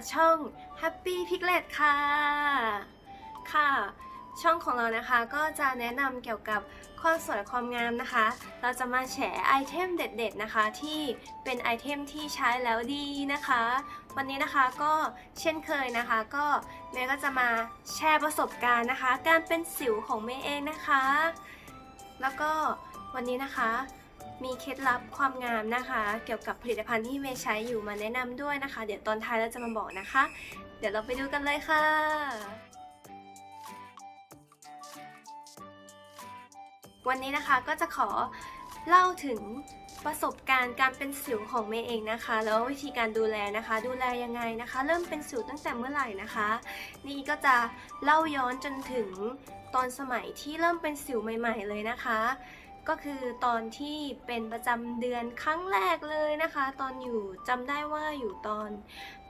จากช่อง Happy Piglet ค่ะ ค่ะ ช่องของเรานะคะก็จะแนะนำเกี่ยวกับความสวยความงามนะคะ เราจะมาแฉไอเทมเด็ดๆนะคะที่เป็นไอเทมที่ใช้แล้วดีนะคะ วันนี้นะคะก็เช่นเคยนะคะ ก็เมย์ก็จะมาแชร์ประสบการณ์นะคะ การเป็นสิวของเมย์เองนะคะ แล้วก็วันนี้นะคะ มีเคล็ดลับความงามนะคะ เกี่ยวกับผลิตภัณฑ์ที่เมย์ใช้อยู่มาแนะนำด้วยนะคะ เดี๋ยวตอนท้ายเราจะมาบอกนะคะ เดี๋ยวเราไปดูกันเลยค่ะวันนี้นะคะก็จะขอเล่าถึงประสบการณ์การเป็นสิวของเมย์เองนะคะ แล้ววิธีการดูแลนะคะ ดูแลยังไงนะคะ เริ่มเป็นสิวตั้งแต่เมื่อไหร่นะคะ นี่ก็จะเล่าย้อนจนถึงตอนสมัยที่เริ่มเป็นสิวใหม่ ๆ เลยนะคะ ก็คือตอนที่เป็นประจำเดือนครั้งแรกเลยนะคะ ตอนอยู่จำได้ว่าอยู่ตอน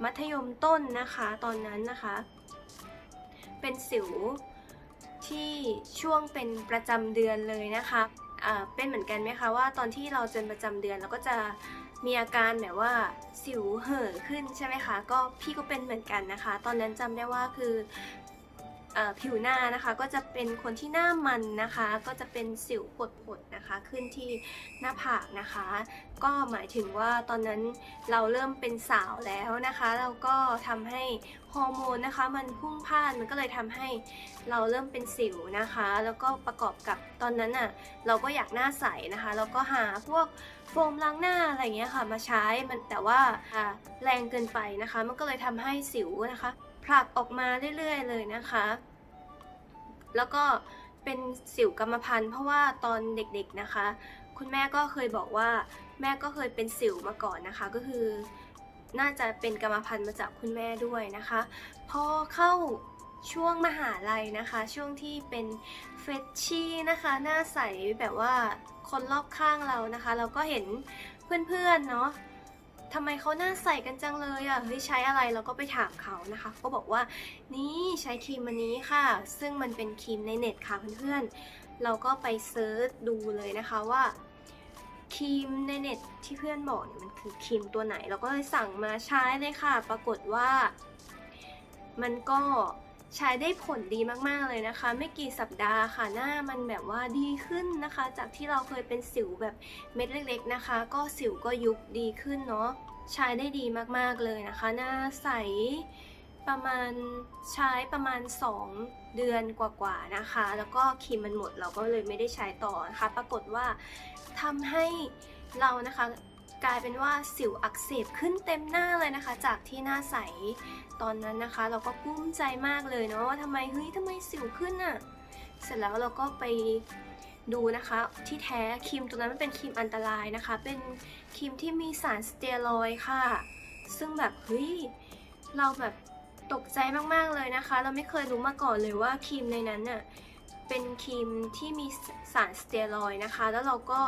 มัธยมต้นนะคะ ตอนนั้นนะคะ เป็นสิวที่ช่วงเป็นประจำเดือนเลยนะคะอ่าเป็นเหมือนกันไหมคะว่าตอนที่เราเจนประจำเดือนเราก็จะมีอาการแบบว่าสิวเห่อขึ้นใช่ไหมคะ ก็พี่ก็เป็นเหมือนกันนะคะ ตอนนั้นจำได้ว่าคือเอ่อ ผิวหน้านะคะก็จะเป็นคนที่หน้ามันนะคะ ก็จะเป็นสิวผดๆนะคะ ขึ้นที่หน้าผากนะคะ ก็หมายถึงว่าตอนนั้นเราเริ่มเป็นสาวแล้วนะคะ เราก็ทำให้ฮอร์โมนนะคะ มันพุ่งพล่านมันก็เลยทำให้เราเริ่มเป็นสิวนะคะ แล้วก็ประกอบกับตอนนั้นอะเราก็อยากหน้าใสนะคะแล้วก็หาพวกโฟมล้างหน้าอะไรเงี้ยค่ะมาใช้มันแต่ว่าอ่าแรงเกินไปนะคะ มันก็เลยทำให้สิวนะคะ ผลักออกมาเรื่อยๆเลยนะคะ แล้วก็เป็นสิวกรรมพันธุ์เพราะว่าตอนเด็กๆนะคะ คุณแม่ก็เคยบอกว่าแม่ก็เคยเป็นสิวมาก่อนนะคะ ก็คือน่าจะเป็นกรรมพันธุ์มาจากคุณแม่ด้วยนะคะ พอเข้าช่วงมหาลัยนะคะ ช่วงที่เป็นเฟชชี่นะคะ หน้าใสแบบว่าคนรอบข้างเรานะคะ เราก็เห็นเพื่อนๆเนาะ ทำไมเขาหน้าใสกันจังเลยอะเฮ้ยใช้อะไรเราก็ไปถามเขานะคะ ก็บอกว่านี่ใช้ครีมอันนี้ค่ะ ซึ่งมันเป็นครีมในเน็ตค่ะเพื่อนๆ เราก็ไปเซิร์ชดูเลยนะคะว่าครีมในเน็ตที่เพื่อนบอกเนี่ยมันคือครีมตัวไหน เราก็เลยสั่งมาใช้เลยค่ะ ปรากฏว่า มันก็ ใช้ได้ผลดีมากๆเลยนะคะ ไม่กี่สัปดาห์ค่ะหน้ามันแบบว่าดีขึ้นนะคะ จากที่เราเคยเป็นสิวแบบเม็ดเล็ก ๆนะคะ ก็สิวก็ยุบดีขึ้นเนาะใช้ได้ดีมากๆเลยนะคะ หน้าใสประมาณใช้ประมาณ 2 เดือนกว่าๆนะคะ แล้วก็ครีมมันหมดเราก็เลยไม่ได้ใช้ต่อนะคะ ปรากฏว่าทำให้เรานะคะ กลายเป็นว่าสิวอักเสบขึ้นเต็มหน้าเลยนะคะ จากที่หน้าใสตอนนั้นนะคะ เราก็กุ้มใจมากเลยเนาะว่าทำไมเฮ้ยทำไมสิวขึ้นอะ่ะเสร็จแล้วเราก็ไปดูนะคะที่แท้ครีมตัวนั้นมันเป็นครีมอันตรายนะคะ เป็นครีมที่มีสารสเตียรอยค่ะ ซึ่งแบบเฮ้ยเราแบบตกใจมากๆเลยนะคะ เราไม่เคยรู้มาก่อนเลยว่าครีมในนั้นน่ะเป็นครีมที่มีสารสเตียรอยนะคะ แล้วเราก็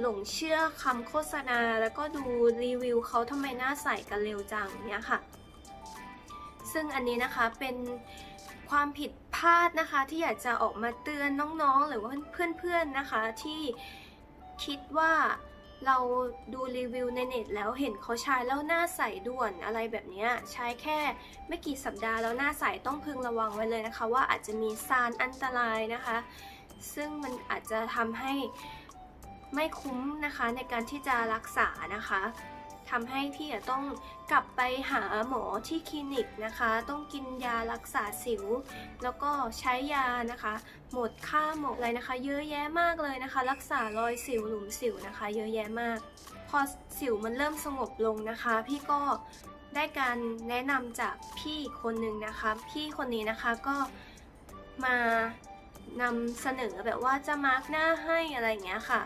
หลงเชื่อคำโฆษณา แล้วก็ดูรีวิวเขาทำไมหน้าใสกันเร็วจังเนี่ยค่ะ ซึ่งอันนี้นะคะเป็นความผิดพลาดนะคะที่อยากจะออกมาเตือนน้องๆ หรือว่าเพื่อนๆนะคะที่คิดว่าเราดูรีวิวในเน็ตแล้วเห็นเขาใช้แล้วหน้าใสด่วนอะไรแบบนี้ใช้แค่ไม่กี่สัปดาห์แล้วหน้าใสต้องพึงระวังไว้เลยนะคะ ว่าอาจจะมีสารอันตรายนะคะ ซึ่งมันอาจจะทำให้ ไม่คุ้มนะคะในการที่จะรักษานะคะทำให้พี่ต้องกลับไปหาหมอที่คลินิกนะคะ ต้องกินยารักษาสิว แล้วก็ใช้ยานะคะ หมดค่าหมดอะไรนะคะ เยอะแยะมากเลยนะคะ รักษารอยสิวหลุมสิวนะคะ เยอะแยะมาก พอสิวมันเริ่มสงบลงนะคะ พี่ก็ได้การแนะนำจากพี่คนหนึ่งนะคะ พี่คนนี้นะคะก็มานำเสนอแบบว่าจะมาร์กหน้าให้อะไรอย่างเงี้ยค่ะ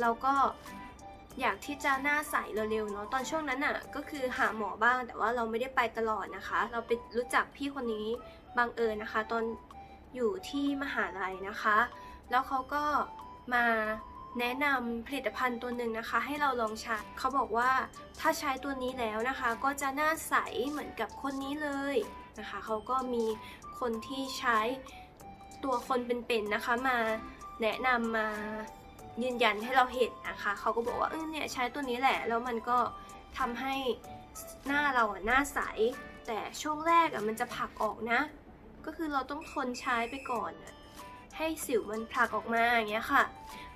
เราก็อยากที่จะหน้าใสเร็วๆเนาะตอนช่วงนั้นอะก็คือหาหมอบ้าง แต่ว่าเราไม่ได้ไปตลอดนะคะ เราไปรู้จักพี่คนนี้บังเอิญนะคะ ตอนอยู่ที่มหาลัยนะคะ แล้วเขาก็มาแนะนำผลิตภัณฑ์ตัวหนึ่งนะคะ ให้เราลองใช้เขาบอกว่าถ้าใช้ตัวนี้แล้วนะคะ ก็จะหน้าใสเหมือนกับคนนี้เลยนะคะเขาก็มีคนที่ใช้ตัวคนเป็นๆนะคะ มาแนะนำมา ยืนยันให้เราเห็นนะคะเขาก็บอกว่าเออเนี่ยใช้ตัวนี้แหละ แล้วมันก็ทำให้หน้าเราอะหน้าใส แต่ช่วงแรกอะมันจะผลักออกนะ ก็คือเราต้องทนใช้ไปก่อนให้สิวมันผลักออกมาอย่างเงี้ยค่ะ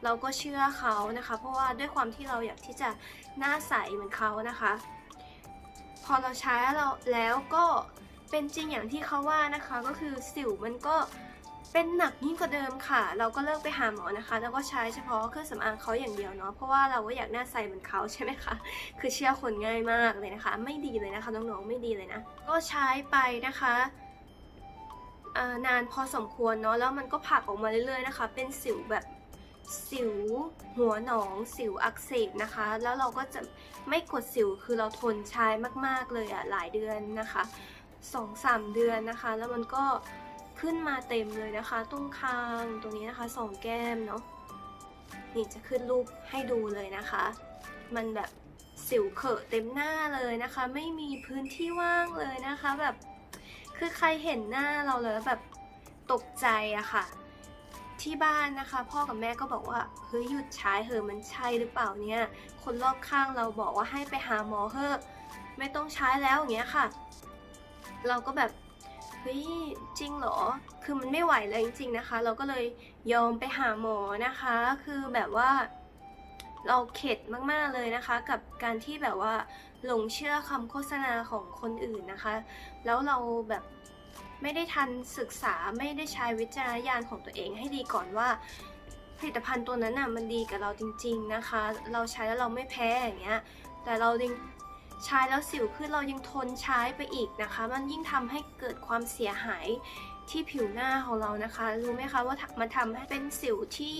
เราก็เชื่อเขานะคะ เพราะว่าด้วยความที่เราอยากที่จะหน้าใสเหมือนเขานะคะ พอเราใช้เราแล้วก็เป็นจริงอย่างที่เขาว่านะคะ ก็คือสิวมันก็ เป็นหนักยิ่งกว่าเดิมค่ะ เราก็เลิกไปหาหมอนะคะ แล้วก็ใช้เฉพาะเครื่องสำอางเขาอย่างเดียวเนาะ เพราะว่าเราก็อยากหน้าใสเหมือนเขาใช่ไหมคะ คือเชื่อคนง่ายมากเลยนะคะ ไม่ดีเลยนะคะน้องๆ ไม่ดีเลยนะ ก็ใช้ไปนะคะอ่อนานพอสมควรเนาะ แล้วมันก็ผักออกมาเรื่อยๆนะคะ เป็นสิวแบบสิวหัวหนองสิวอักเสบนะคะ แล้วเราก็จะไม่กดสิวคือเราทนใช้มากๆเลยอะหลายเดือนนะคะสองสามเดือนนะคะ แล้วมันก็ ขึ้นมาเต็มเลยนะคะ ตรงคางตรงนี้นะคะสองแก้มเนาะนี่จะขึ้นรูปให้ดูเลยนะคะ มันแบบสิวเขอะเต็มหน้าเลยนะคะ ไม่มีพื้นที่ว่างเลยนะคะแบบคือใครเห็นหน้าเราแล้วแบบตกใจอะค่ะ ที่บ้านนะคะ พ่อกับแม่ก็บอกว่าเฮ้ยหยุดใช้เถอะมันใช่หรือเปล่าเนี่ยคนรอบข้างเราบอกว่าให้ไปหาหมอเถอะไม่ต้องใช้แล้วอย่างเงี้ยค่ะ เราก็แบบ เฮ้ยจริงเหรอ คือมันไม่ไหวเลยจริงๆนะคะ เราก็เลยยอมไปหาหมอนะคะ คือแบบว่าเราเข็ดมากๆเลยนะคะ กับการที่แบบว่าหลงเชื่อคำโฆษณาของคนอื่นนะคะ แล้วเราแบบไม่ได้ทันศึกษาไม่ได้ใช้วิจารณญาณของตัวเองให้ดีก่อนว่า ผลิตภัณฑ์ตัวนั้นน่ะมันดีกับเราจริง ๆนะคะ เราใช้แล้วเราไม่แพ้อย่างเงี้ยแต่เรายัง ใช้แล้วสิวขึ้นเรายังทนใช้ไปอีกนะคะ มันยิ่งทำให้เกิดความเสียหายที่ผิวหน้าของเรานะคะ รู้ไหมคะว่ามันทำให้เป็นสิวที่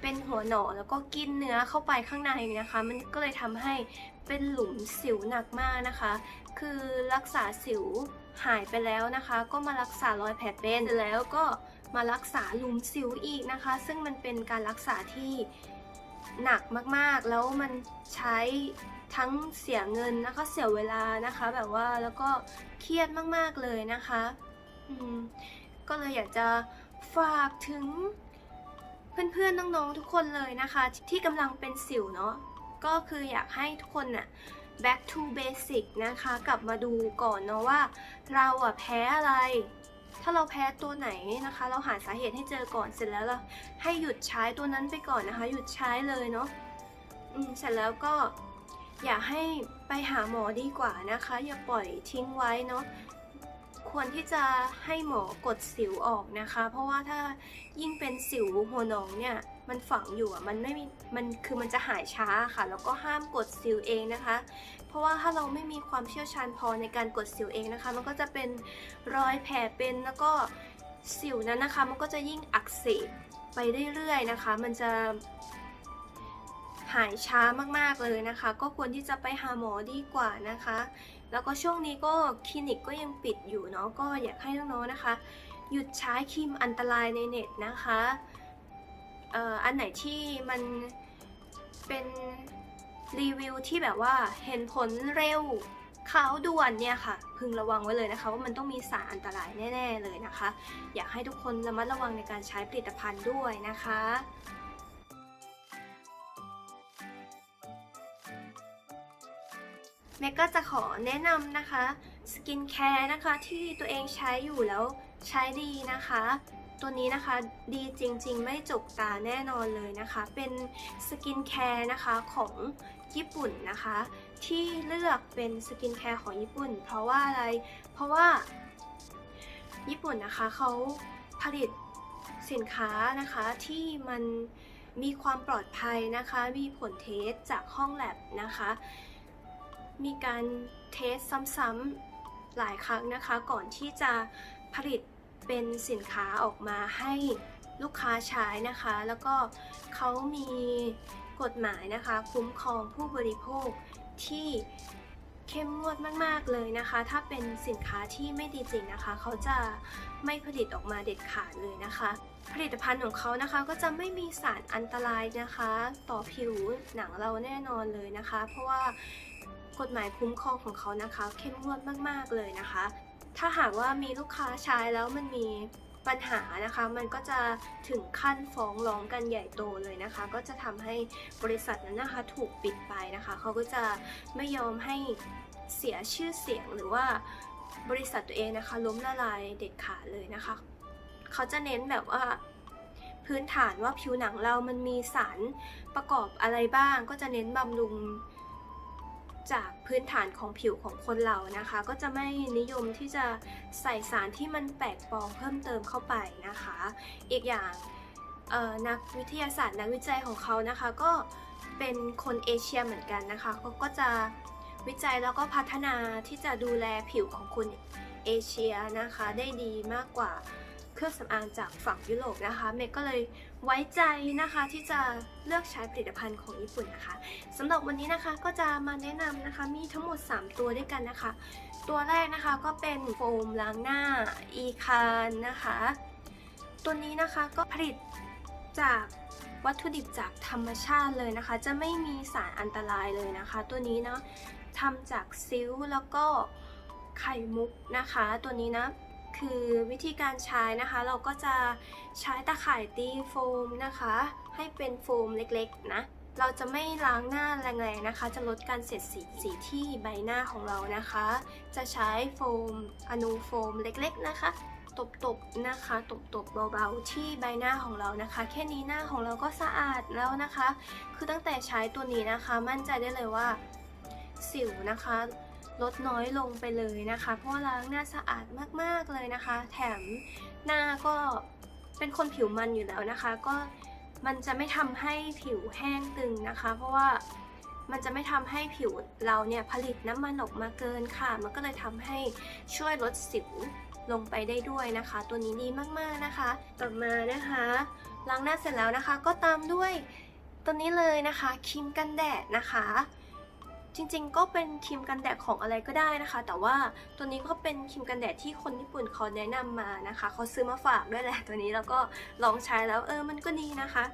เป็นหัวหนอแล้วก็กินเนื้อเข้าไปข้างในนะคะ มันก็เลยทำให้เป็นหลุมสิวหนักมากนะคะ คือรักษาสิวหายไปแล้วนะคะ ก็มารักษารอยแผลเป็นแล้วก็มารักษาหลุมสิวอีกนะคะ ซึ่งมันเป็นการรักษาที่หนักมากๆ แล้วมันใช้ ทั้งเสียเงินนะคะ เสียเวลานะคะ แบบว่าแล้วก็เครียดมากๆเลยนะคะก็เลยอยากจะฝากถึงเพื่อนๆน้องๆทุกคนเลยนะคะ ที่กำลังเป็นสิวเนาะก็คืออยากให้ทุกคนน่ะ back to basic นะคะ กลับมาดูก่อนเนาะว่า เราอะแพ้อะไร ถ้าเราแพ้ตัวไหนนะคะ เราหาสาเหตุให้เจอก่อนเสร็จแล้วเราให้หยุดใช้ตัวนั้นไปก่อนนะคะ หยุดใช้เลยเนาะเสร็จแล้วก็ อย่าให้ไปหาหมอดีกว่านะคะ อย่าปล่อยทิ้งไว้เนาะควรที่จะให้หมอกดสิวออกนะคะ เพราะว่าถ้ายิ่งเป็นสิวหัวหนองเนี่ยมันฝังอยู่อะมันไม่มีมันคือมันจะหายช้าค่ะ แล้วก็ห้ามกดสิวเองนะคะ เพราะว่าถ้าเราไม่มีความเชี่ยวชาญพอในการกดสิวเองนะคะ มันก็จะเป็นรอยแผลเป็นแล้วก็สิวนั้นนะคะ มันก็จะยิ่งอักเสบไปเรื่อยๆนะคะ มันจะ หายช้ามากๆเลยนะคะ ก็ควรที่จะไปหาหมอดีกว่านะคะ แล้วก็ช่วงนี้ก็คลินิกก็ยังปิดอยู่เนาะก็อยากให้น้องๆนะคะ หยุดใช้ครีมอันตรายในเน็ตนะคะเอ่ออันไหนที่มันเป็นรีวิวที่แบบว่าเห็นผลเร็วขาวด่วนเนี่ยค่ะ พึงระวังไว้เลยนะคะว่ามันต้องมีสารอันตรายแน่ ๆ เลยนะคะ อยากให้ทุกคนระมัดระวังในการใช้ผลิตภัณฑ์ด้วยนะคะ เมกก็จะขอแนะนำนะคะสกินแคร์นะคะที่ตัวเองใช้อยู่แล้วใช้ดีนะคะ ตัวนี้นะคะดีจริงๆ ไม่จกตาแน่นอนเลยนะคะ เป็นสกินแคร์นะคะของญี่ปุ่นนะคะ ที่เลือกเป็นสกินแคร์ของญี่ปุ่น เพราะว่าอะไร เพราะว่าญี่ปุ่นนะคะเขาผลิตสินค้านะคะที่มันมีความปลอดภัยนะคะ มีผลเทสจากห้องแลบนะคะ มีการเทสซ้ำๆหลายครั้งนะคะ ก่อนที่จะผลิตเป็นสินค้าออกมาให้ลูกค้าใช้นะคะ แล้วก็เขามีกฎหมายนะคะ คุ้มครองผู้บริโภคที่เข้มงวดมาก ๆ เลยนะคะ ถ้าเป็นสินค้าที่ไม่ดีจริงนะคะ เขาจะไม่ผลิตออกมาเด็ดขาดเลยนะคะ ผลิตภัณฑ์ของเขานะคะก็จะไม่มีสารอันตรายนะคะ ต่อผิวหนังเราแน่นอนเลยนะคะ เพราะว่า กฎหมายคุ้มครองของเขานะคะ เข้มงวดมาก ๆ เลยนะคะ ถ้าหากว่ามีลูกค้าใช้แล้วมันมีปัญหานะคะ มันก็จะถึงขั้นฟ้องร้องกันใหญ่โตเลยนะคะ ก็จะทำให้บริษัทนั้นนะคะถูกปิดไปนะคะ เขาก็จะไม่ยอมให้เสียชื่อเสียงหรือว่าบริษัทตัวเองนะคะ ล้มละลายเด็ดขาดเลยนะคะ เขาจะเน้นแบบว่าพื้นฐานว่าผิวหนังเรามันมีสารประกอบอะไรบ้าง ก็จะเน้นบำรุง จากพื้นฐานของผิวของคนเรานะคะ ก็จะไม่นิยมที่จะใส่สารที่มันแปลกปลอมเพิ่มเติมเข้าไปนะคะ อีกอย่างนักวิทยาศาสตร์นักวิจัยของเขานะคะ ก็เป็นคนเอเชียเหมือนกันนะคะเขาก็จะวิจัยแล้วก็พัฒนาที่จะดูแลผิวของคนเอเชียนะคะ ได้ดีมากกว่า เครื่องสำอางจากฝั่งยุโรปนะคะเมย์ก็เลยไว้ใจนะคะที่จะเลือกใช้ผลิตภัณฑ์ของญี่ปุ่นนะคะสำหรับวันนี้นะคะก็จะมาแนะนำนะคะมีทั้งหมด 3 ตัวด้วยกันนะคะ ตัวแรกนะคะก็เป็นโฟมล้างหน้าอีคานนะคะ ตัวนี้นะคะก็ผลิตจากวัตถุดิบจากธรรมชาติเลยนะคะ จะไม่มีสารอันตรายเลยนะคะ ตัวนี้เนาะทำจากซิลแล้วก็ไข่มุกนะคะ ตัวนี้นะ คือวิธีการใช้นะคะเราก็จะใช้ตะข่ายตีโฟมนะคะ ให้เป็นโฟมเล็กๆนะ เราจะไม่ล้างหน้าแรงๆนะคะ จะลดการเสียดสีสีที่ใบหน้าของเรานะคะ จะใช้โฟมอนูโฟมเล็กๆนะคะตบๆนะคะตบๆเบาๆที่ใบหน้าของเรานะคะ แค่นี้หน้าของเราก็สะอาดแล้วนะคะ คือตั้งแต่ใช้ตัวนี้นะคะ มั่นใจได้เลยว่าสิวนะคะ ลดน้อยลงไปเลยนะคะ เพราะล้างหน้าสะอาดมากๆเลยนะคะ แถมหน้าก็เป็นคนผิวมันอยู่แล้วนะคะ ก็มันจะไม่ทำให้ผิวแห้งตึงนะคะ เพราะว่ามันจะไม่ทำให้ผิวเราเนี่ยผลิตน้ำมันออกมาเกินค่ะ มันก็เลยทำให้ช่วยลดสิวลงไปได้ด้วยนะคะ ตัวนี้ดีมากๆนะคะ ต่อมานะคะล้างหน้าเสร็จแล้วนะคะ ก็ตามด้วยตัวนี้เลยนะคะครีมกันแดดนะคะ จริงๆ ก็เป็นครีมกันแดดของอะไรก็ได้นะคะ แต่ว่าตัวนี้ก็เป็นครีมกันแดดที่คนญี่ปุ่นเขาแนะนำมานะคะเขาซื้อมาฝากด้วยแหละตัวนี้แล้วก็ลองใช้แล้วเออมันก็ดีนะคะ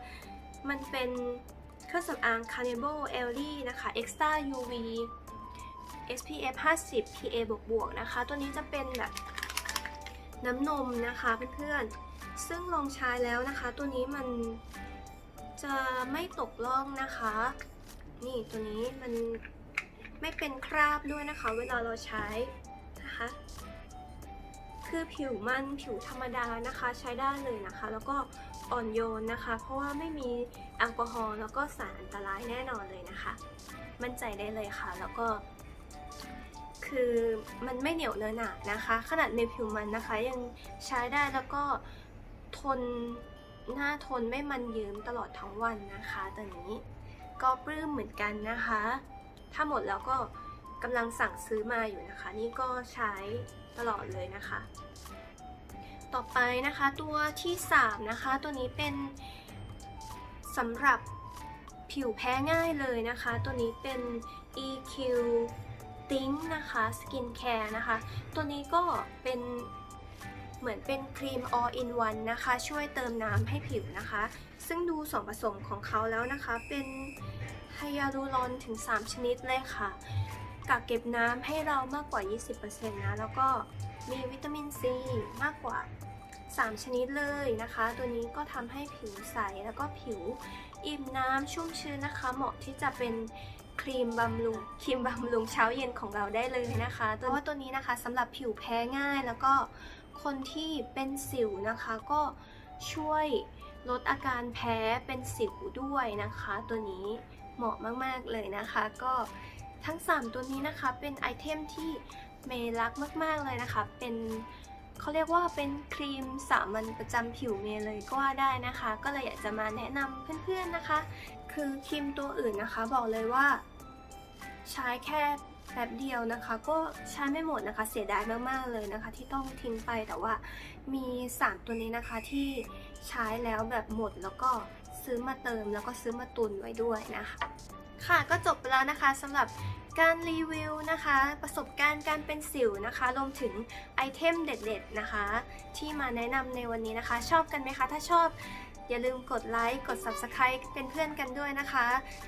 มันเป็นเครื่องสำอาง Carnival e l l y นะคะ Extra UV SPF 50 PA บวกบวกนะคะ ตัวนี้จะเป็นแบบน้ำนมนะคะเพื่อนๆ ซึ่งลองใช้แล้วนะคะ ตัวนี้มันจะไม่ตกล่องนะคะ นี่ตัวนี้มัน ไม่เป็นคราบด้วยนะคะ เวลาเราใช้นะคะ คือผิวมันผิวธรรมดานะคะใช้ได้เลยนะคะ แล้วก็อ่อนโยนนะคะ เพราะว่าไม่มีแอลกอฮอล์แล้วก็สารอันตรายแน่นอนเลยนะคะ มั่นใจได้เลยค่ะ แล้วก็คือมันไม่เหนียวเนอะหนะนะคะ ขนาดในผิวมันนะคะยังใช้ได้แล้วก็ทนหน้าทนไม่มันยืมตลอดทั้งวันนะคะตัวนี้ก็ปลื้มเหมือนกันนะคะ ถ้าหมดแล้วก็กำลังสั่งซื้อมาอยู่นะคะ นี่ก็ใช้ตลอดเลยนะคะ ต่อไปนะคะตัวที่ 3 นะคะ ตัวนี้เป็นสำหรับผิวแพ้ง่ายเลยนะคะ ตัวนี้เป็น EQ Think นะคะ Skin Care นะคะ ตัวนี้ก็เป็นเหมือนเป็นครีม all in one นะคะ ช่วยเติมน้ำให้ผิวนะคะ ซึ่งดูส่วนผสมของเขาแล้วนะคะ เป็น ไฮยาลูรอนถึง 3 ชนิดเลยค่ะ กักเก็บน้ำให้เรามากกว่า 20%นะ แล้วก็มีวิตามินซีมากกว่า 3 ชนิดเลยนะคะ ตัวนี้ก็ทำให้ผิวใส แล้วก็ผิวอิ่มน้ำชุ่มชื้นนะคะ เหมาะที่จะเป็นครีมบำรุงครีมบำรุงเช้าเย็นของเราได้เลยนะคะเพราะว่าตัวนี้นะคะสำหรับผิวแพ้ง่าย แล้วก็คนที่เป็นสิวนะคะก็ช่วยลดอาการแพ้เป็นสิวด้วยนะคะ ตัวนี้ เหมาะมากๆเลยนะคะ ก็ทั้ง 3 ตัวนี้นะคะเป็นไอเทมที่เมย์รักมาก ๆเลยนะคะ เป็นเขาเรียกว่าเป็นครีมสามัญประจำผิวเมย์เลยก็ว่าได้นะคะ ก็เลยอยากจะมาแนะนำเพื่อนๆนะคะ คือครีมตัวอื่นนะคะ บอกเลยว่า ใช้แค่แป๊บเดียวนะคะ ก็ใช้ไม่หมดนะคะเสียดายมากๆเลยนะคะ ที่ต้องทิ้งไปแต่ว่ามีสามตัวนี้นะคะที่ใช้แล้วแบบหมดแล้วก็ ซื้อมาเติมแล้วก็ซื้อมาตุนไว้ด้วยนะคะ ค่ะก็จบไปแล้วนะคะสำหรับการรีวิวนะคะ ประสบการณ์การเป็นสิวนะคะรวมถึงไอเทมเด็ดๆนะคะ ที่มาแนะนำในวันนี้นะคะ ชอบกันไหมคะ ถ้าชอบอย่าลืมกดไลค์กด Subscribe เป็นเพื่อนกันด้วยนะคะ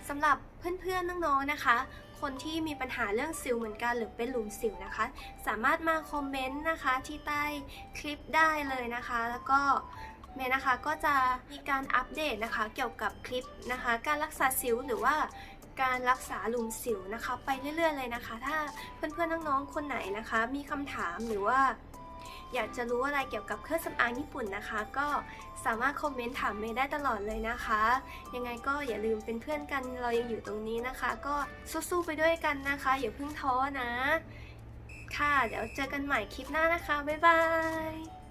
สำหรับเพื่อนๆน้องๆนะคะคคนที่มีปัญหาเรื่องสิวเหมือนกันหรือเป็นหลุมสิวนะคะ สามารถมาคอมเมนต์นะคะที่ใต้คลิปได้เลยนะคะ แล้วก็ เมย์นะคะก็จะมีการอัปเดตนะคะเกี่ยวกับคลิปนะคะ การรักษาสิวหรือว่าการรักษาลุมสิวนะคะ ไปเรื่อยๆเลยนะคะ ถ้าเพื่อนๆน้องๆคนไหนนะคะ มีคำถามหรือว่า อยากจะรู้อะไรเกี่ยวกับเครื่องสำอางญี่ปุ่นนะคะ ก็สามารถคอมเมนต์ถามเมย์ได้ตลอดเลยนะคะ ยังไงก็อย่าลืมเป็นเพื่อนกันเรายังอยู่ตรงนี้นะคะ ก็สู้ๆไปด้วยกันนะคะอย่าเพิ่งท้อนะ ค่ะเดี๋ยวเจอกันใหม่คลิปหน้านะคะบ๊ายบาย